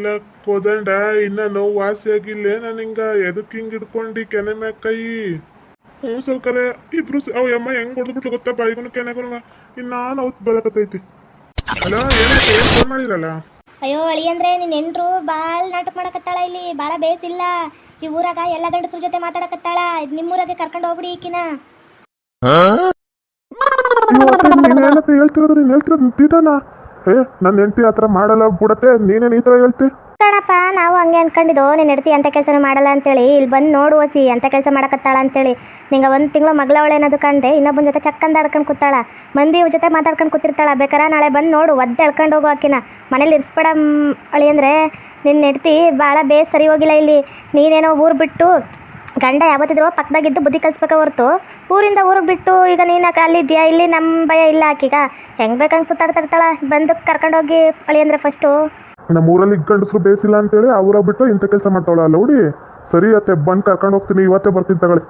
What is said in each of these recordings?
ಇಲ್ಲ ಕೋದಂಡ ಇನ್ನ ನೋವು ವಾಸಿ ಆಗಿಲ್ಲ ನಿಂಗ? ಎದಕ್ ಹಿಂಗ್ ಇಡ್ಕೊಂಡಿ ಕೆನೆ ಮ್ಯಾಗ ಕೈ? ಹ್ಞೂ ಸೌಕರ್ಯ. ಇಬ್ರು ಅವ ಅಮ್ಮ ಹೆಂಗ್ ಹೊಡೆದ್ಬಿಟ್ಲು ಗೊತ್ತಾ ಬಾಯಿಗೂ ಕೆನೆಗೂ ಇನ್ನ ನಾವು ಬರಕತ್ತೈತಿ. ಅಲ್ಲ ಏನು ಫೋನ್ ಮಾಡಿರಲ್ಲ? ಅಯ್ಯೋ ಅಳಿ ಅಂದ್ರೆ ನಿನ್ನ ಎಂಟ್ರು ಭಾಳ ನಾಟಕ ಮಾಡಕತ್ತಾಳ ಇಲ್ಲಿ. ಬಾಳ ಬೇಸಿಲ್ಲ. ಈ ಊರಾಗ ಎಲ್ಲ ಗಂಡಸ್ರ ಜೊತೆ ಮಾತಾಡಕತ್ತಾಳ. ನಿಮ್ಮೂರಾಗೆ ಕರ್ಕೊಂಡು ಹೋಗ್ಬಿಡಿ ಈಕಿನ. ನೀನೇನಕ್ಕೆ ಹೇಳ್ತಿರೋದು? ನೀನು ಹೇಳ್ತಿರೋದು ತೀಟನ ಏ ನನ್ನ ಹೆಂಡತಿ ಆ ಥರ ಮಾಡಲ್ಲ ಬಿಡತ್ತೆ. ನೀನೇನು ಈ ಥರ ಹೇಳ್ತಿ? ಕಣಪ್ಪ, ನಾವು ಹಂಗೆ ಅನ್ಕೊಂಡಿದ್ದು, ನೀನು ಹೆಡ್ತಿ ಅಂತ ಕೆಲಸ ಮಾಡಲ್ಲ ಅಂತೇಳಿ, ಇಲ್ಲಿ ಬಂದು ನೋಡು ಓಸಿ ಅಂತ ಕೆಲಸ ಮಾಡಕತ್ತಾಳ ಅಂತೇಳಿ. ನಿಂಗೆ ಒಂದು ತಿಂಗಳು ಮಗಳವಳೆ ಅನ್ನೋದು ಕಂಡೆ ಇನ್ನೊಬ್ಬನ ಜೊತೆ ಚಕ್ಕಂದ ಆಡ್ಕೊಂಡು ಕೂತಾಳ, ಮಂದಿ ಇವ್ರ ಜೊತೆ ಮಾತಾಡ್ಕೊಂಡು ಕೂತಿರ್ತಾಳ. ಬೇಕಾರ ನಾಳೆ ಬಂದು ನೋಡು, ಒದ್ದೆ ಎಳ್ಕೊಂಡು ಹೋಗೋ ಆಕಿನ. ಮನೇಲಿ ಇರಿಸ್ಬೇಡ ಅಳಿ ಅಂದರೆ ನಿನ್ನ ಹೆಡ್ತಿ ಭಾಳ ಬೇಸ್ ಸರಿ ಹೋಗಿಲ್ಲ ಇಲ್ಲಿ. ನೀನೇನೋ ಊರು ಬಿಟ್ಟು ಗಂಡ ಯಾವತ್ತಿದ್ರು ಪಕ್ಕದಾಗಿದ್ದು ಬುದ್ಧಿ ಕಲಿಸ್ಬೇಕ ಹೊರ್ತು ಊರಿಂದ ಊರಿಗೆ ಬಿಟ್ಟು ಈಗ ನೀನು ಅಲ್ಲಿದ್ಯಾ ಇಲ್ಲಿ ನಮ್ಮ ಭಯ ಇಲ್ಲ ಆಕೀಗ. ಹೆಂಗೆ ಬೇಕಂಗೆ ಸುತ್ತಾಡ್ತಿರ್ತಾಳ ಬಂದು ಕರ್ಕೊಂಡೋಗಿ ಅಳಿ ಅಂದರೆ ಫಸ್ಟು ನಮ್ಮ ಊರಲ್ಲಿ ಗಂಡಸರು ಬೇಸಿಲ್ಲ ಅಂತೇಳಿ ಅವರ ಬಿಟ್ಟು ಇಂಥ ಕೆಲಸ ಮಾಡ್ತಾವಳ ಅಲ್ಲ ಹುಡಿ. ಸರಿ ಅತ್ತೆ ಬಂದು ಕರ್ಕೊಂಡು ಹೋಗ್ತೀನಿ ಇವತ್ತೇ ಬರ್ತೀನಿ ತಗೊಳ್ಳಿ.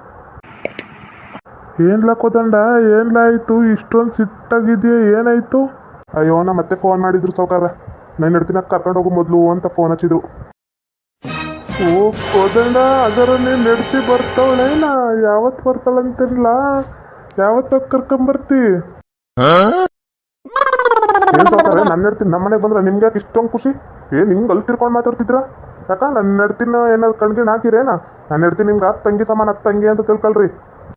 ಏನ್ಲ ಕೋದಂಡ ಏನ್ಲ ಆಯ್ತು? ಇಷ್ಟೊಂದು ಸಿಟ್ಟಾಗಿದೆಯಾ ಏನಾಯ್ತು? ಅಯ್ಯೋ ನಾ ಮತ್ತೆ ಫೋನ್ ಮಾಡಿದ್ರು ಸೌಕಾರ ನಾನು ನಡ್ತಿನ ಕರ್ಕೊಂಡು ಹೋಗು ಮೊದಲು ಅಂತ ಫೋನ್ ಹಚ್ಚಿದ್ರು. ಓ ಹೋದಣ್ಣ ಅದರಲ್ಲಿ ನಡೆಸಿ ಬರ್ತಾವಳೆ ಬರ್ತಾವಳೇನ ಯಾವತ್ತು ಬರ್ತಾಳಂತಿರ್ಲ? ಯಾವತ್ತ ಕರ್ಕೊಂಬರ್ತಿ? ನನ್ನ ನಮ್ಮ ಮನೆಗೆ ಬಂದ್ರೆ ನಿಮ್ಗೆ ಯಾಕೆ ಇಷ್ಟೊಂದು ಖುಷಿ? ಏ, ನಿಮ್ಗೆ ಅಲ್ಲಿ ತಿರ್ಕೊಂಡು ಮಾತಾಡ್ತಿದ್ರ? ಯಾಕ ನನ್ನ ನಡ್ತಿನ ಏನಾದ್ರು ಕಣ್ಗೆ ಹಾಕಿರೇನ? ನಾನು ನಡ್ತೀನಿ ನಿಮ್ಗೆ ಆ ತಂಗಿ ಸಮಾನ ಆ ತಂಗಿ ಅಂತ ತಿಳ್ಕೊಳ್ರಿ.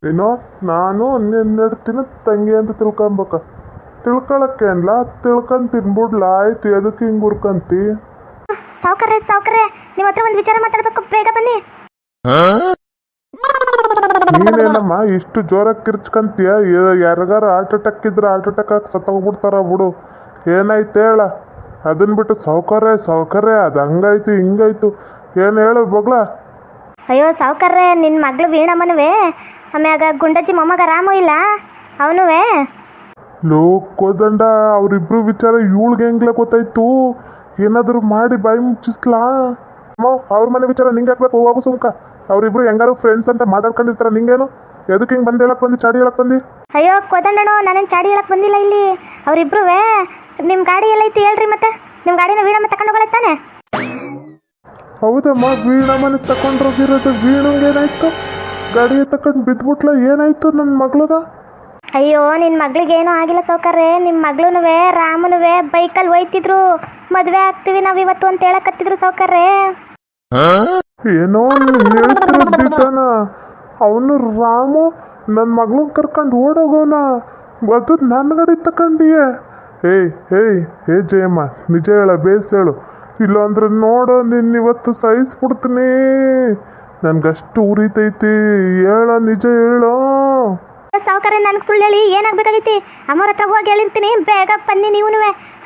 ಏನೋ, ನಾನು ನಿನ್ನ ತಂಗಿ ಅಂತ ತಿಳ್ಕೊಂಬಕ. ತಿಳ್ಕೊಳಕ್ಕೆ ಅನ್ಲ ತಿಳ್ಕೊಂಡ್ ತಿನ್ಬಿಡ್ಲ ಆಯ್ತು ಎದಕ್ಕೆ ಹಿಂಗೆ ಉರ್ಕಂತಿ ಸಾವುಕಾರ್ರೆ ಸಾವುಕಾರ್ರೆ ನಿಮ್ಮ ಹತ್ರ ಒಂದು ವಿಚಾರ ಮಾತಾಡ್ಬೇಕು ಬೇಗ ಬನ್ನಿ. ನೀನೇನಮ್ಮ ಇಷ್ಟು ಜೋರಾಗಿ ಕಿರ್ಚ್ಕಂತೀಯ? ಯಾರಿಗಾರ ಹಾರ್ಟ್ ಅಟ್ಯಾಕ್ ಇದ್ರೆ ಹಾರ್ಟ್ ಅಟ್ಯಾಕ್ ಹಾಕಿ ಸತ್ತೋಗ್ಬಿಡ್ತಾರ ಬಿಡು. ಏನಾಯ್ತು ಹೇಳ? ಅದನ್ನ ಬಿಟ್ಟು ಸೌಕರ್ಯ ಸೌಕರ್ಯ ಅದು ಹಂಗಾಯ್ತು ಹಿಂಗಾಯ್ತು. ಏನು ಹೇಳು ಬಗ್ಲ? ಅಯ್ಯೋ ಸಾವುಕಾರ್ರೆ ನಿನ್ನ ಮಗಳು ವೀಣಮ್ಮನವೇ. ಆಮ್ಯಾಗ ಗುಂಡಜ್ಜಿ ಮೊಮ್ಮಗ ರಾಮು ಇಲ್ಲ? ಅವನುವೇ? ಲೋಕೋದಂಡ ಅವರಿಬ್ರು ವಿಚಾರ ಇವಳಿಗೆ ಹೆಂಗ್ಲೆ ಗೊತ್ತಾಯ್ತು? ಏನಾದರೂ ಮಾಡಿ ಬಾಯಿ ಮುಚ್ಚಿಸ್ಲಾ? ಅಮ್ಮ ಅವ್ರ ಮನೆ ವಿಚಾರ ನಿಂಗೆ ಹಾಕ್ಬೇಕು ಹೋಗು ಸುಮ್ಕ. ಅವರಿಬ್ರು ಹೆಂಗಾರು ಫ್ರೆಂಡ್ಸ್ ಅಂತ ಮಾತಾಡ್ಕೊಂಡಿರ್ತಾರ ನಿಂಗೇನು? ಎದಕ್ಕೆ ಹಿಂಗೆ ಬಂದು ಹೇಳಕ್ ಬಂದು ಚಾಡಿ ಹೇಳಕ್ ಬಂದು? ಅಯ್ಯೋ ಕೋದಂಡಣ್ಣ ನಾನೇನು ಚಾಡಿ ಹೇಳಕ್ ಬಂದಿಲ್ಲ ಇಲ್ಲಿ. ಅವರಿಬ್ರುವೆ ನಿಮ್ಮ ಗಾಡಿ ಎಲ್ಲ ಐತಿ ಹೇಳ್ರಿ ಮತ್ತೆ. ನಿಮ್ಮ ಗಾಡಿನ ವೀಣಮ್ಮ ತಗೊಂಡು ಹೋಗ್ತಾನೆ ಹೌದಮ್ಮ ವೀಣ ಮನೆ ತಕೊಂಡ್ರೋಗಿರೋದು ವೀಣಂಗೆ ಏನಾಯ್ತು? ಗಾಡಿ ತಕೊಂಡು ಬಿದ್ಬಿಟ್ಲ ಏನಾಯ್ತು ನನ್ನ ಮಗಳದ? ಅಯ್ಯೋ ನಿನ್ನ ಮಗಳಿಗೆ ಏನೂ ಆಗಿಲ್ಲ ಸೌಕರ್ರೆ ನಿಮ್ಮ ಮಗಳೂನುವೆ, ರಾಮನುವೆ ಬೈಕಲ್ಲಿ ಒಯ್ತಿದ್ರು. ಮದುವೆ ಆಗ್ತೀವಿ ನಾವು ಇವತ್ತು ಅಂತ ಹೇಳಕತ್ತಿದ್ರು ಸೌಕರ್ರೆ ಏನೋ ಅವನು ರಾಮು ನನ್ನ ಮಗಳನ್ನ ಕರ್ಕೊಂಡು ಓಡೋಗೋನ ಅದು ನನ್ನ ಗಡಿ ತಕೊಂಡಿಯೇ ಏಯ್ ಏಯ್, ಏ ಜಯಮ್ಮ, ನಿಜ ಹೇಳ, ಬೇಸ್ ಹೇಳು. ಇಲ್ಲಾಂದ್ರೆ ನೋಡೋ ನಿನ್ನ ಇವತ್ತು ಸಹಿಸ್ಬಿಡ್ತೀನಿ. ನನ್ಗಷ್ಟು ಉರಿತೈತಿ. ಹೇಳ, ನಿಜ ಹೇಳೋ. ಸಾವುಕಾರ ನನಗೆ ಸುಳ್ಳು ಹೇಳಿ ಏನಾಗಬೇಕಾಗೈತಿ ಅಮ್ಮವ್ರ ಹತ್ರ ಹೋಗಿ ಹೇಳಿರ್ತೀನಿ, ಬೇಗ ಬನ್ನಿ ನೀವು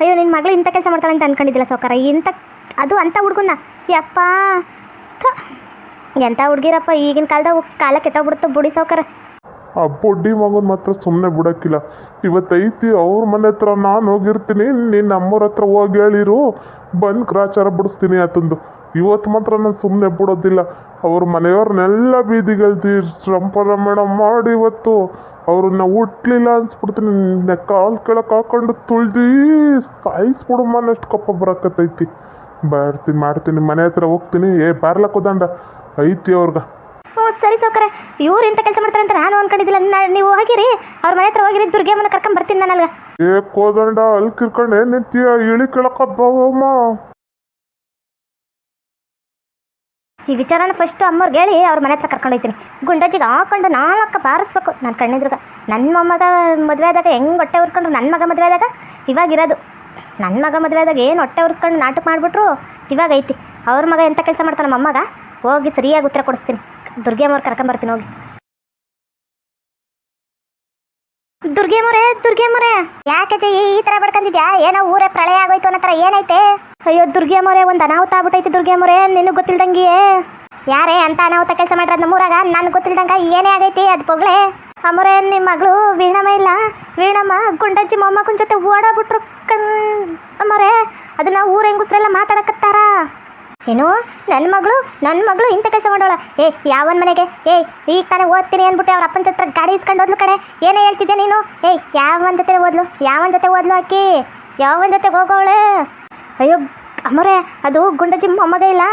ಅಯ್ಯೋ ನಿನ್ನ ಮಗಳು ಇಂಥ ಕೆಲಸ ಮಾಡ್ತಾಳೆ ಅಂತ ಅನ್ಕೊಂಡಿದ್ದಿಲ್ಲ ಸಾವುಕಾರ. ಇಂಥ, ಅದು ಅಂಥ ಹುಡುಗನ ಯಪ್ಪ. ಎಂಥ ಹುಡುಗಿರಪ್ಪ ಈಗಿನ ಕಾಲದಾಗ ಕಾಲ ಕೆಟ್ಟೋಗ್ಬಿಡುತ್ತೆ ಬುಡಿ ಸಾವುಕಾರ. ಆ ಬೊಡ್ಡಿ ಮಗನ್ ಮಾತ್ರ ಸುಮ್ಮನೆ ಬಿಡಕ್ಕಿಲ್ಲ. ಇವತ್ತೈತಿ ಅವ್ರ ಮನೆ ಹತ್ರ ನಾನು ಹೋಗಿರ್ತೀನಿ. ನಿನ್ನ ಅಮ್ಮವ್ರ ಹತ್ರ ಹೋಗಿ ಹೇಳಿರು. ಬಂದು ಗ್ರಾಚಾರ ಬಿಡಿಸ್ತೀನಿ ಆತಂದು. ಇವತ್ತು ಮಾತ್ರ ನಾನು ಸುಮ್ಮನೆ ಬಿಡೋದಿಲ್ಲ. ಅವ್ರ ಮನೆಯವ್ರನ್ನೆಲ್ಲ ಬೀದಿಗಳ್ದು ರಂಪರಮಣ ಮಾಡಿ ಇವತ್ತು. ಅವ್ರನ್ನ ಹುಟ್ಲಿಲ್ಲ ಅನ್ಸ್ಬಿಡ್ತೀನಿ. ನಿನ್ನ ಕಾಲ್ ಕೆಳಕ್ಕೆ ಹಾಕೊಂಡು ತುಳ್ದು ಸಾಯಿಸ್ಬಿಡು ಮನಷ್ಟು ಕಪ್ಪ ಬರಕತ್ತೈತಿ. ಬರ್ತೀನಿ ಮಾಡ್ತೀನಿ. ಮನೆ ಹತ್ರ ಹೋಗ್ತೀನಿ. ಏ ಬಾರ್ಲಕ್ ಹೋದಂಡ. ಐತಿ ಅವ್ರಿಗೆ. ಹ್ಞೂ ಸರಿ ಸೌಕರ್ಯ ಇವ್ರು ಇಂಥ ಕೆಲಸ ಮಾಡ್ತಾರೆ ಅಂತ ನಾನು ಅನ್ಕೊಂಡಿದ್ದಿಲ್ಲ. ನಾ- ನೀವು ಹೋಗಿರಿ. ಅವ್ರ ಮನೆ ಹತ್ರ ಹೋಗಿರಿ. ದುರ್ಗಮ್ಮನ ಕರ್ಕೊಂಡ್ ಬರ್ತೀನಿ ನಾನು ಅಲ್ಗ ಏ ಕೋದಂಡ ಅಲ್ಲಿ ಕಿರ್ಕೊಂಡು ಏನ್ ಇಳಿ ಇಳಿ ಕೇಳಕಬ್ಬಮ್ಮ ಈ ವಿಚಾರನ ಫಸ್ಟ್ ಅಮ್ಮವ್ರಿಗೆ ಹೇಳಿ ಅವ್ರ ಮನೆ ಹತ್ರ ಕರ್ಕೊಂಡು ಹೋಗ್ತೀನಿ ಗುಂಡಜ್ಜಿಗೆ ಹಾಕೊಂಡು ನಾಲ್ಕ ಬಾರಿಸ್ಬೇಕು ನನ್ನ ಕಣ್ಣಿದ್ರಾಗ. ನನ್ನ ಮೊಮ್ಮಗ ಮದುವೆ ಆದಾಗ ಹೆಂಗೆ ಹೊಟ್ಟೆ ಉರ್ಸ್ಕೊಂಡ್ರು? ನನ್ನ ಮಗ ಮದುವೆ ಆದಾಗ ಇವಾಗಿರೋದು ನನ್ನ ಮಗ ಮದುವೆ ಆದಾಗ ಏನು ಹೊಟ್ಟೆ ಉರ್ಸ್ಕೊಂಡು ನಾಟಕ ಮಾಡಿಬಿಟ್ರು? ಇವಾಗ ಐತಿ. ಅವ್ರ ಮಗ ಎಂಥ ಕೆಲಸ ಮಾಡ್ತಾನೆ ಮೊಮ್ಮಗ ಹೋಗಿ ಸರಿಯಾಗಿ ಉತ್ತರ ಕೊಡಿಸ್ತೀನಿ. ದುರ್ಗೆಮ್ಮವ್ರು ಕರ್ಕೊಂಬರ್ತೀನಿ ಹೋಗಿ. ದುರ್ಗೆಮರೆ ದುರ್ಗೆಮರೆ ಯಾಕೆ ಜೈ ಈ ತರ ಬಡ್ಕೊಂಡಿದ್ಯಾ ಏನೋ ಊರೇ ಪ್ರಳಯ ಆಗೋಯ್ತು ಅನ್ನೋ ತರ ಏನೈತೆ? ಅಯ್ಯೋ ದುರ್ಗೆಮರೆ ಒಂದು ಅನಾಹುತ ಆಗ್ಬಿಟ್ಟೈತಿ ದುರ್ಗೆಮರೆ ನಿನಗೆ ಗೊತ್ತಿಲ್ದಂಗಿಯೇ ಯಾರೇ ಅಂತ ಅನಾಹುತ ಕೆಲಸ ಮಾಡಿರೋದು ನಮ್ಮೂರಾಗ ನನ್ಗೆ ಗೊತ್ತಿಲ್ದಂಗ ಏನೇ ಆಗೈತಿ, ಅದು ಪೊಗ್ಳೆ ಅಮ್ಮರೇ ನಿಮ್ಮ ಮಗಳು ವೀಣಮ್ಮ ಇಲ್ಲ? ವೀಣಮ್ಮ, ಗುಂಡಜ್ಜಿ, ಮೊಮ್ಮಕ್ಕನ ಜೊತೆ ಓಡಾಬಿಟ್ರು ಕಣ್. ಅಮ್ಮರೇ ಅದನ್ನ ಊರ ಹೆಂಗುಸ್ರೆಲ್ಲ ಮಾತಾಡಕತ್ತಾರ? ಏನು? ನನ್ನ ಮಗಳು? ನನ್ನ ಮಗಳು ಇಂಥ ಕೆಲಸ ಮಾಡೋಳ. ಏ, ಯಾವನ್ ಮನೆಗೆ? ಏ, ಈಗ ತಾನೇ ಓದ್ತೀನಿ ಅಂದ್ಬಿಟ್ಟು ಅವ್ರ ಅಪ್ಪನ ಜೊತೆ ಗಾಡಿ ಇಸ್ಕೊಂಡು ಹೋದ್ಲು ಕಡೆ ಏನೇ ಹೇಳ್ತಿದ್ದೆ ನೀನು? ಏ, ಯಾವನ್ ಜೊತೆ ಓದ್ಲು? ಯಾವನ್ ಜೊತೆ ಓದ್ಲು ಅಕ್ಕಿ ಯಾವನ್ ಜೊತೆ ಹೋಗೋಳೆ ಅಯ್ಯೋ, ಅಮ್ಮರೇ, ಅದು ಗುಂಡಜಿ ಮೊಮ್ಮಗ ಇಲ್ಲ.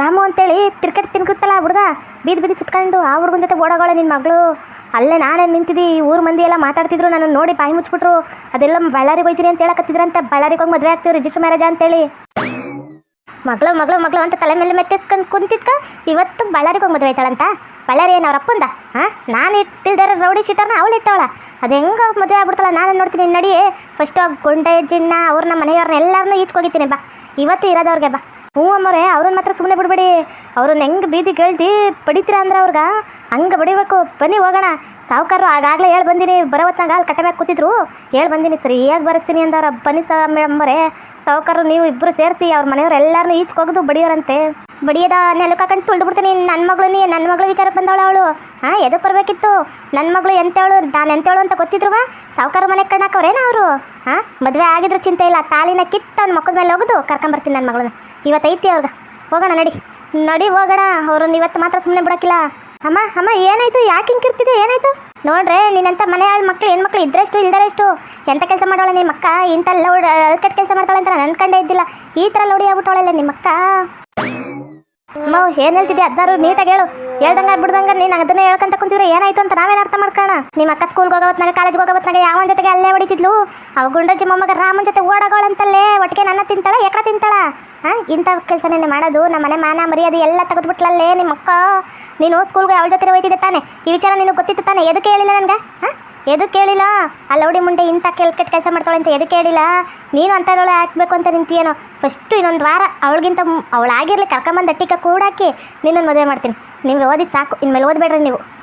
ರಾಮು ಅಂತೇಳಿ ತಿರ್ಕಟ್ ತಿನ್ಕಿರ್ತಲ್ಲ ಆ ಹುಡುಗ? ಬೀದಿ ಬೀದಿ ಸುತ್ಕೊಂಡು ಆ ಹುಡುಗನ ಜೊತೆ ಓಡೋಗೋಳೆ ನಿನ್ನ ಮಗಳು. ಅಲ್ಲೇ ನಾನೇ ನಿಂತಿದ್ದಿ ಊರು ಮಂದಿ ಎಲ್ಲ ಮಾತಾಡ್ತಿದ್ರು ನನ್ನ ನೋಡಿ ಬಾಯಿ ಮುಚ್ಚಿಬಿಟ್ರು. ಅದೆಲ್ಲ ಬಳ್ಳಾರಿಗೆ ಹೋಯ್ತೀನಿ ಅಂತ ಹೇಳಕತ್ತಿದ್ರಂತೆ ಬಳ್ಳಾರಿಗೆ ಹೋಗಿ ಮದುವೆ ಆಗ್ತೀವಿ ರಿಜಿಸ್ಟರ್ ಮ್ಯಾರೇಜ್ ಅಂತೇಳಿ. ಮಗಳು ಮಗಳು ಮಗಳು ಅಂತ ತಲೆ ಮೇಲೆ ಮೆತ್ತಿಸ್ಕೊಂಡು ಕುಂತಿಸ್ಕ ಇವತ್ತು ಬಳ್ಳಾರಿಗೆ ಮದುವೆ ಆಯ್ತಾಳಂತ. ಬಳ್ಳಾರಿ ಏನು ಅವ್ರ ಅಪ್ಪಂದ? ಹಾಂ? ನಾನು ಇಟ್ಟಿಲ್ದಾರ ರೌಡಿ ಶೀಟರ್ನ ಅವಳು ಇಟ್ಟವಳ. ಅದು ಹೆಂಗೆ ಮದುವೆ ಆಗ್ಬಿಡ್ತಾಳ ನಾನು ನೋಡ್ತೀನಿ. ನಡಿ ಫಸ್ಟ್ ಗೊಂಡೆ ಜಿನ್ನ ಅವ್ರನ್ನ ಮನೆಯವ್ರನ್ನ ಎಲ್ಲರನ್ನೂ ಈಚ್ಕೋಗಿತೀನಿ ಬಾ. ಇವತ್ತು ಇರೋದವ್ರಿಗೆ ಬಾ. ಹ್ಞೂ ಅಮ್ಮವ್ರೆ, ಅವ್ರನ್ನ ಮಾತ್ರ ಸುಮ್ಮನೆ ಬಿಡಬೇಡಿ. ಅವ್ರನ್ನ ಹೆಂಗೆ ಬೀದಿ ಕೇಳ್ತಿ, ಪಡಿತೀರ ಅಂದ್ರೆ ಅವ್ರಿಗೆ? ಹಂಗೆ ಬಡಿಬೇಕು. ಬನ್ನಿ ಹೋಗೋಣ. ಸಾವುಕಾರರು ಆಗಾಗಲೇ ಹೇಳಿ ಬಂದೀನಿ. ಬರೋ ಹೊತ್ನಾಗ ಅಲ್ಲಿ ಕಟ್ಟೆ ಮ್ಯಾಗ ಕೂತಿದ್ರು. ಹೇಳಿ ಬಂದೀನಿ ಸರಿಯಾಗಿ ಬರೆಸ್ತೀನಿ? ಅಂದವ್ರ ಬನ್ನಿ ಸ ಮೇಡಮ್ಮರೇ ಸಾವುಕಾರರು ನೀವು ಇಬ್ಬರು ಸೇರಿಸಿ, ಅವ್ರ ಮನೆಯವ್ರು ಎಲ್ಲರನ್ನೂ ಈಚ್ಕೋಗೋದು ಬಡಿಯೋರಂತೆ. ಬಡಿಯದ ನೆಲಕ್ಕೆ ಹಾಕೊಂಡು ತುಳಿದು ಬಿಡ್ತೀನಿ. ನನ್ನ ಮಗಳು ನೀ ನನ್ನ ಮಗಳು ವಿಚಾರ ಬಂದವಳು ಅವಳು. ಹಾಂ ಎದಕ್ಕೆ ಬರಬೇಕಿತ್ತು? ನನ್ನ ಮಗಳು ಎಂತೇಳು ನಾನು ಎಂತೇಳು ಅಂತ ಗೊತ್ತಿದ್ರು ಸಾವುಕಾರ ಮನೆಗೆ ಕಣ್ಣಾಕವ್ರೇನ ಅವರು? ಹಾಂ, ಮದುವೆ ಆಗಿದ್ರು ಚಿಂತೆ ಇಲ್ಲ. ತಾಲಿನ ಕಿತ್ತ ಅವ್ನ ಮಕ್ಕದ ಮೇಲೆ ಹೋಗೋದು. ಕರ್ಕೊಂಬರ್ತೀನಿ ನನ್ನ ಮಗಳನ್ನ. ಇವತ್ತೈತಿ ಅವ್ರಿಗೆ. ಹೋಗೋಣ ನಡಿ. ನಡಿ ಹೋಗೋಣ. ಅವ್ರನ್ನ ಇವತ್ತು ಮಾತ್ರ ಸುಮ್ಮನೆ ಬಿಡೋಕ್ಕಿಲ್ಲ. ಅಮ್ಮ ಅಮ್ಮ, ಏನಾಯ್ತು? ಯಾಕೆ ಹಿಂಗಿರ್ತಿದೆ ಏನಾಯ್ತು? ನೋಡ್ರೆ ನೀನಂತ ಮನೆ ಆಳ್ ಮಕ್ಳು, ಹೆಣ್ಮಕ್ಳು ಇದ್ರಷ್ಟು, ಇಲ್ದರಷ್ಟು ಎಂತ ಕೆಲಸ ಮಾಡೋಳ ನಿಮ್ಮ ಅಕ್ಕ? ಇಂಥ ಲೌಡ್ ಅಲ್ಕಟ್ ಕೆಲಸ ಮಾಡ್ತಾಳೆ ಅಂತ ನಾನು ಅನ್ಕೊಂಡೇ ಇದ್ದಿಲ್ಲ. ಈ ಥರ ಲೌಡಿ ಆಗ್ಬಿಟ್ಟವಳಲ್ಲ ನಿಮ್ಮ ಅಕ್ಕ. ಅಮ್ಮ, ಏನ್ ಹೇಳ್ತಿದ್ದೆ ಹದಿನಾರು ನೀಟಾಗಿ ಹೇಳು. ಹೇಳ್ದಂಗ ಬಿಡ್ದಂಗ ನೀನ್ ಅದನ್ನ ಹೇಳ್ಕಂತ ಕುಂತಿದ್ರೆ ಏನಾಯ್ತು ಅಂತ ನಾವೇನ ಅರ್ಥ ಮಾಡ್ಕೋಣ ನಿಮ್ಮ ಅಕ್ಕ ಸ್ಕೂಲ್ಗೆ ಹೋಗೋತ್ನಾಗ ಕಾಲೇಜ್ಗೆ ಹೋಗೋತ್ನಾಗ ಯಾವ ಜೊತೆಗೆ ಅಲ್ಲೇ ಹೊಡಿತಿದ್ಲು? ಅವ ಗುಂಡಜ್ಜಿ ಮೊಮ್ಮಗ ರಾಮನ್ ಜೊತೆ ಓಡಾಗೋಳಂತಲ್ಲೇ ಒಟ್ಟಿಗೆ ನನ್ನ ತಿಂತಾಳ ಎಕಡ ತಿಂತಾಳ? ಹಾ ಇಂಥ ಕೆಲಸ ನಿನ್ನೆ ಮಾಡೋದು, ನಮ್ಮ ಮನೆ ಮಾನ, ಮರ್ಯಾದೆ ಎಲ್ಲ ತೆಗೆದ್ಬಿಟ್ಲಲ್ಲೇ ನಿಮ್ಮ ಅಕ್ಕ ನೀನು ಸ್ಕೂಲ್ಗೆ ಅವಳ ಜೊತೆ ಹೋಯ್ತಿದ್ದೆ ತಾನೆ? ಈ ವಿಚಾರ ನಿನಗೆ ಗೊತ್ತಿತ್ತು ತಾನೆ? ಎದಕ್ಕೆ ಹೇಳಿಲ್ಲ ನನ್ಗೆ? ಹಾಂ? ಎದಕ್ಕೆ ಕೇಳಿಲ್ಲ? ಆ ಲೌಡಿ ಮುಂಡೆ ಇಂಥ ಕೆಲ್ ಕೆಲಸ ಮಾಡ್ತಾಳೆ ಅಂತ ಎದಕ್ಕೆ ಕೇಳಿಲ್ಲ? ನೀನು ಅಂಥದ್ದೊಳೆ ಹಾಕ್ಬೇಕು ಅಂತ ನಿಂತೀಯೇನೋ? ಫಸ್ಟು ಇನ್ನೊಂದು ವಾರ ಅವಳಿಗಿಂತ ಅವಳಾಗಿರ್ಲಿ, ಕರ್ಕೊಂಬಂದು ಅಟ್ಟಿಕ ಕೂಡಾಕಿ ನಿನ್ನನ್ನು ಮದುವೆ ಮಾಡ್ತೀನಿ. ನೀವು ಓದಿದ್ದು ಸಾಕು. ಇನ್ಮೇಲೆ ಓದಬೇಡ್ರಿ ನೀವು.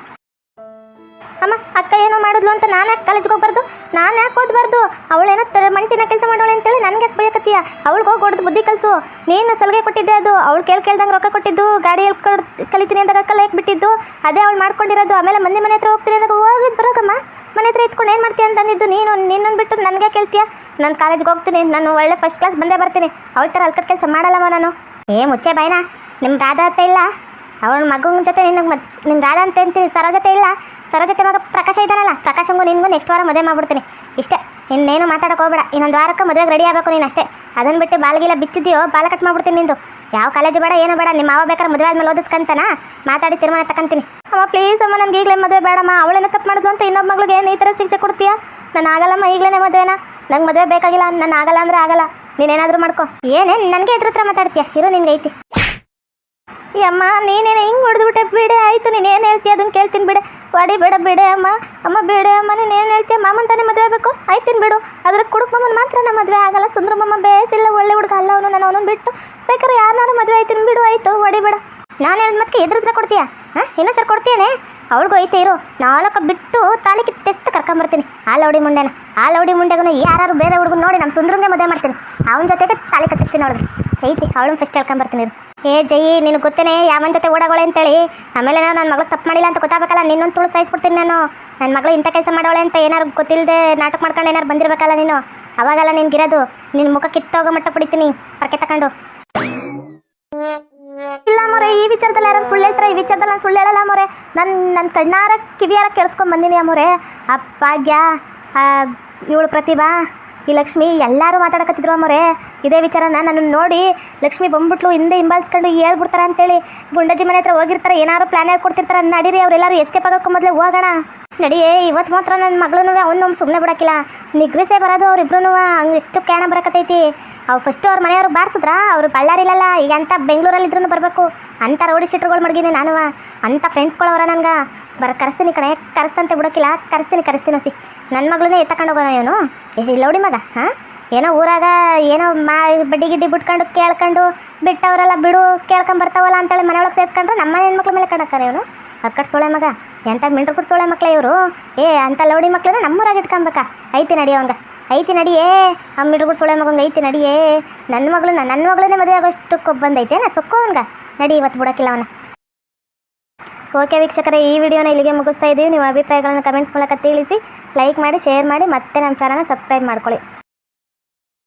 ಅಮ್ಮ, ಅಕ್ಕ ಏನೋ ಮಾಡಿದ್ಲು ಅಂತ ನಾನು ಯಾಕೆ ಕಾಲೇಜ್ಗೆ ಹೋಗ್ಬಾರ್ದು? ನಾನು ಯಾಕೆ ಓದಬಾರ್ದು? ಅವಳೇನೋ ತರ ಮಂಟಿನ ಕೆಲಸ ಮಾಡೋಳೆ ಅಂತೇಳಿ ನನಗೆ ಯಾಕೆ ಬೈಯಕತ್ತೀಯ? ಅವಳಿಗೆ ಹೋಗಿ ಹೊಡೆದು ಬುದ್ಧಿ ಕಲಿಸು. ನೀನು ಸಲಿಗೆ ಕೊಟ್ಟಿದ್ದೆ ಅದು. ಅವಳು ಕೇಳಿ ಕೇಳ್ದಂಗೆ ರೊಕ್ಕ ಕೊಟ್ಟಿದ್ದು, ಗಾಡಿ ಕೊಡ್, ಕಲಿತೀನಿ ಅಂದಾಗ ಲೈಕ್ ಬಿಟ್ಟಿದ್ದು? ಅದೇ ಅವಳು ಮಾಡ್ಕೊಂಡಿರೋದು. ಆಮೇಲೆ ಮಂದಿ ಮನೆ ಹತ್ರ ಹೋಗ್ತೀನಿ ಅಂದಾಗ ಹೋಗಿದ್ದು ಬರೋಕಮ್ಮ ಮನೆ ಹತ್ರ ಇತ್ಕೊಂಡು ಏನು ಮಾಡ್ತೀಯ ಅಂತ ಅಂದಿದ್ದು ನೀನು ನಿನ್ನನ್ನು ಬಿಟ್ಟು ನನಗೆ ಕೇಳ್ತೀಯ ನಾನು ಕಾಲೇಜ್ಗೆ ಹೋಗ್ತೀನಿ, ನಾನು ಒಳ್ಳೆ ಫಸ್ಟ್ ಕ್ಲಾಸ್ ಬಂದೇ ಬರ್ತೀನಿ. ಅವಳ ಥರ ಅಲ್ಕಟ್ ಕೆಲಸ ಮಾಡಲ್ಲಮ್ಮ ನಾನು. ಏ, ಮುಚ್ಚೆ ಬಾಯ್ನಾ. ನಿಮ್ಮ ರಾಧಾ ಅಂತ ಇಲ್ಲ? ಅವಳ ಮಗನ ಜೊತೆ ನಿನ್ನ ನಿನ್ನ ರಾಧಾ ಅಂತ ಅಂತೀನಿ ಸರೋ ಜೊತೆ ಇಲ್ಲ? ಸರೋ ಜೊತೆ ಮಗ ಪ್ರಕಾಶ ಇದ್ದಾನಲ್ಲ, ಪ್ರಕಾಶಂಗೂ ನಿನಗೂ ನೆಕ್ಸ್ಟ್ ವಾರ ಮದುವೆ ಮಾಡ್ಬಿಡ್ತೀನಿ. ಇಷ್ಟೇ, ಇನ್ನೇನು ಮಾತಾಡಕ್ಕೆ ಹೋಗ್ಬೇಡ. ಇನ್ನೊಂದು ವಾರಕ್ಕೆ ಮದುವೆಗೆ ರೆಡಿ ಆಗಬೇಕು ನೀನು ಅಷ್ಟೇ. ಅದನ್ನು ಬಿಟ್ಟು ಬಾಲ್ಗಿಲ್ಲ ಬಿಚ್ಚಿದ್ಯೋ, ಬಾಲ ಕಟ್ ಮಾಡ್ಬಿಡ್ತೀನಿ ನಿಂದು. ಯಾವ ಕಾಲೇಜು ಬೇಡ, ಏನು ಬೇಡ ನಿಮ್ಮ ಮಾವ ಬೇಕಾದ್ರೆ ಮದುವೆ ಆದ್ಮೇಲೆ ಓದಿಸ್ಕಂತಾನ ಮಾತಾಡಿ ತೀರ್ಮಾನ ತಗೊಂತೀನಿ ಅಮ್ಮ ಪ್ಲೀಸ್ ಅಮ್ಮ ನನಗೆ ಈಗಲೇ ಮದುವೆ ಬೇಡಮ್ಮ. ಅವಳೇನ ತಪ್ಪು ಮಾಡಿದ್ಲು ಅಂತ ಇನ್ನೊಬ್ಬ ಮಗಳಿಗೆ ಏನು ಈ ಥರ ಶಿಕ್ಷೆ ಕೊಡ್ತೀಯಾ? ನಾನು ಆಗಲ್ಲಮ್ಮ, ಈಗಲೇ ಮದುವೆನ? ನಂಗೆ ಮದುವೆ ಬೇಕಾಗಿಲ್ಲ, ನಾನು ಆಗಲ್ಲ ಅಂದ್ರೆ ಆಗಲ್ಲ. ನೀನೇನಾದರೂ ಮಾಡ್ಕೊ. ಏನೇನು ನನಗೆ ಇದ್ರ ಹತ್ರ ಮಾತಾಡ್ತೀಯ? ಇರು, ನಿನ್ಗೆ ಐತಿ. ಅಮ್ಮ, ನೀನೇನು ಹಿಂಗೆ ಹೊಡೆದ್ಬಿಟ್ಟೆ ಬಿಡೆ, ಆಯಿತು, ನೀನು ಏನು ಹೇಳ್ತೀಯ ಅದನ್ನು ಕೇಳ್ತೀನಿ ಬಿಡೆ. ಹೊಡಿ, ಬೇಡ, ಬಿಡೆ ಅಮ್ಮ. ಅಮ್ಮ, ಬೇಡ ಅಮ್ಮ, ನೀನು ಏನು ಹೇಳ್ತೀಯ ಮಾಮನ್ ತಾನೇ ಮದುವೆ ಆಗಬೇಕು? ಆಯ್ತೀನಿ ಬಿಡು. ಅದ್ರ ಕುಡುಕ್ ಮಾಮನ್ ಮಾತ್ರ ನಮ್ಮ ಮದುವೆ ಆಗಲ್ಲ. ಸುಂದ್ರ ಮಾಮ ಬೇಸಿಲ್ಲ, ಒಳ್ಳೆ ಹುಡುಗ ಅಲ್ಲ ಅವನು, ನಾನು ಅವನನ್ನು ಬಿಟ್ಟು. ಬೇಕಾದ್ರೆ ಯಾರನ್ನಾರು ಮದುವೆ ಆಯ್ತೀನಿ ಬಿಡು, ಆಯಿತು. ಬೇಡ. ನಾನು ಹೇಳಿದ ಮತ್ತೆ ಎದುರಿದ್ರೆ ಕೊಡ್ತೀಯ? ಹಾಂ, ಇನ್ನೂ ಸರ್ ಕೊಡ್ತೀಯನೇ? ಅವಳಿಗೂ ಐತೆ, ಇರು. ನಾಲ್ಕು ಬಿಟ್ಟು ತಾಳಿ ಕಿತ್ತೆಸ್ತು ಕರ್ಕೊಂಬರ್ತೀನಿ ಆ ಲೌಡಿ ಮುಂಡೆನ. ಆ ಲೌಡಿ ಮುಂಡೆಗೂ ಯಾರು ಬೇರೆ ಹುಡುಗನ ನೋಡಿ ನಮ್ಮ ಸುಂದ್ರಂಗೆ ಮದುವೆ ಮಾಡ್ತೀನಿ. ಅವನ ಜೊತೆಗೆ ತಾಳಿಕೆ ಕತ್ತಿಸ್ತೀನಿ ಅವಳಿಗೆ. ಐತಿ, ಅವಳನ್ನ ಫಸ್ಟ್ ಹೇಳ್ಕೊಂಬರ್ತೀನಿ ಇರು. ಏ ಜೈ ನಿನಗೆ ಗೊತ್ತೇನೆ ಯಾವನ ಜೊತೆ ಓಡಾಗೋಳೆ ಅಂತೇಳಿ. ಆಮೇಲೆ ನಾನು ನನ್ನ ಮಗಳು ತಪ್ಪು ಮಾಡಿಲ್ಲ ಅಂತ ಗೊತ್ತಾಗಬೇಕಲ್ಲ, ನಿನ್ನೊಂದು ತುಳು ಸಾಯಿಸ್ಬಿಡ್ತೀನಿ ನಾನು. ನನ್ನ ಮಗಳು ಇಂಥ ಕೆಲಸ ಮಾಡೋಳೆ ಅಂತ ಏನಾರು ಗೊತ್ತಿಲ್ಲದೆ ನಾಟಕ ಮಾಡ್ಕೊಂಡು ಏನಾರು ಬಂದಿರಬೇಕಲ್ಲ ನೀನು. ಅವಾಗಲ್ಲ ನಿನ್ಗಿರೋದು ನಿನ್ನ ಮುಖ ಕಿತ್ತೋಗೋ ಮಟ್ಟ ಪಡಿತೀನಿ ಪರ್ಕೆ ತಕೊಂಡು. ಇಲ್ಲ ಮೊರೆ, ಈ ವಿಚಾರದಲ್ಲಿ ಯಾರು ಸುಳ್ಳು ಹೇಳ್ತಾರೆ? ಈ ವಿಚಾರದಲ್ಲಿ ನಾನು ಸುಳ್ಳು ಹೇಳಲ್ಲ ಮೊರೆ. ನನ್ನ ನನ್ನ ಕಣ್ಣಾರ ಕಿವಿಯಾರ ಕೇಳಿಸ್ಕೊಂಡ್ ಬಂದೀನಿ ಅಮ್ಮೋರೆ ಆ ಭಾಗ್ಯ ಇವಳು ಪ್ರತಿಭಾ. ಈ ಲಕ್ಷ್ಮಿ ಎಲ್ಲರೂ ಮಾತಾಡಕತ್ತಿದ್ರು ಅಮ್ಮೋರೆ ಇದೇ ವಿಚಾರನ ನನ್ನನ್ನು ನೋಡಿ ಲಕ್ಷ್ಮಿ ಬಂದ್ಬಿಟ್ಲು, ಹಿಂದೆ ಹಿಂಬಾಲಿಸ್ಕೊಂಡು ಹೇಳ್ಬಿಡ್ತಾರೆ ಅಂತೇಳಿ ಗುಂಡಜ್ಜಿ ಮನೆ ಹತ್ರ ಹೋಗಿರ್ತಾರೆ, ಏನಾದ್ರು ಪ್ಲಾನ್ ಹೇಳ್ಕೊಡ್ತಿರ್ತಾರೆ ನಡೀರಿ, ಅವರೆಲ್ಲರೂ ಎಸ್ಕೇಪ್ ಆಗೋಕ್ಕೂ ಮೊದಲೇ ಹೋಗೋಣ. ನಡಿಯೇ ಇವತ್ತು ಮಾತ್ರ ನನ್ನ ಮಗಳೂ ಅವನು ಸುಮ್ಮನೆ ಬಿಡೋಕ್ಕಿಲ್ಲ. ನಿಗ್ರಿಸೇ ಬರೋದು ಅವ್ರಿಬ್ರು ಹಂಗೆ ಎಷ್ಟು ಕ್ಯಾಣ ಬರಕತ್ತೈತಿ. ಅವು ಫಸ್ಟು ಅವ್ರ ಮನೆಯವ್ರು ಬಾರಿಸಿದ್ರ, ಅವ್ರು ಬಳ್ಳಾರಿಲಲ್ಲ ಈಗ ಅಂತ ಬೆಂಗಳೂರಲ್ಲಿ ಇದ್ರೂ ಬರಬೇಕು. ಅಂಥ ರೌಡಿ ಶೀಟ್ರುಗಳು ಮಡಗಿನಿ ನಾನು ಅಂಥ ಫ್ರೆಂಡ್ಸ್ಗಳವರ ನನಗೆ. ಬರ, ಕರೆಸ್ತೀನಿ ಕಡೆ ಕರೆಸ್ತಂತೆ ಬಿಡೋಕ್ಕಿಲ್ಲ, ಕರೆಸ್ತೀನಿ ಕರೆಸ್ತೀನಿ ಸಿ ನನ್ನ ಮಗಳನ್ನೇ ಎತ್ತಕೊಂಡು ಹೋಗೋಣ ಇವನು. ಎಷ್ಟು ಲೌಡಿ ಮಗ, ಹಾಂ? ಏನೋ ಊರಾಗ ಏನೋ ಮಾ, ಬಡ್ಡಿ ಗಿಡ್ಡಿ ಬಿಟ್ಕೊಂಡು ಕೇಳ್ಕೊಂಡು ಬಿಟ್ಟವರೆಲ್ಲ ಬಿಡು, ಕೇಳ್ಕೊಂಬರ್ತಾವಲ್ಲ ಅಂತೇಳಿ ಮನೆಯೊಳಗೆ ಸೇರ್ಸ್ಕೊಂಡ್ರೆ ಸೇರಿಸ್ಕೊಂಡ್ರೆ ನಮ್ಮ ಹೆಣ್ಮಕ್ಳ ಮೇಲೆ ಕಣಕ್ಕಾರೆ ಇವನು ಅಕ್ಕಡ್ ಸೋಳೆ ಮಗ. ಎಂಥ ಮಿಂಟ್ರು ಸೋಳೆ ಮಕ್ಳ ಇವರು? ಏ, ಅಂಥ ಲೌಡಿ ಮಕ್ಳನ್ನ ನಮ್ಮೂರಾಗ ಇಟ್ಕೊಂಬೇಕ. ಐತಿ ನಡಿ ಅವಂಗ. ಐತಿ ನಡಿಯೇ ಆ ಮಿಂಟ್ರಪುಟ್ ಸೋಳೆ ಮಗಂಗೆ ಐತಿ ನಡಿಯೇ ನನ್ನ ಮಗಳನ್ನ ನನ್ನ ಮಗಳನ್ನೇ ಮದುವೆ ಆಗೋಷ್ಟು ಕೊಬ್ಬು ಬಂದೈತೆ ನಾ ಸೊಕ್ಕೋ ಅವನ್ಗ. ನಡಿ ಇವತ್ತು ಬಿಡೋಕ್ಕಿಲ್ಲ ಅವನ. ಓಕೆ ವೀಕ್ಷಕರೇ, ಈ ವಿಡಿಯೋನ ಇಲ್ಲಿಗೆ ಮುಗಿಸ್ತಾ ಇದ್ದೀವಿ ನಿಮ್ಮ ಅಭಿಪ್ರಾಯಗಳನ್ನು ಕಮೆಂಟ್ಸ್ ಮೂಲಕ ತಿಳಿಸಿ, ಲೈಕ್ ಮಾಡಿ, ಶೇರ್ ಮಾಡಿ, ಮತ್ತೆ ನಮ್ಮ ಚಾನಲ್ನ ಸಬ್ಸ್ಕ್ರೈಬ್ ಮಾಡ್ಕೊಳ್ಳಿ.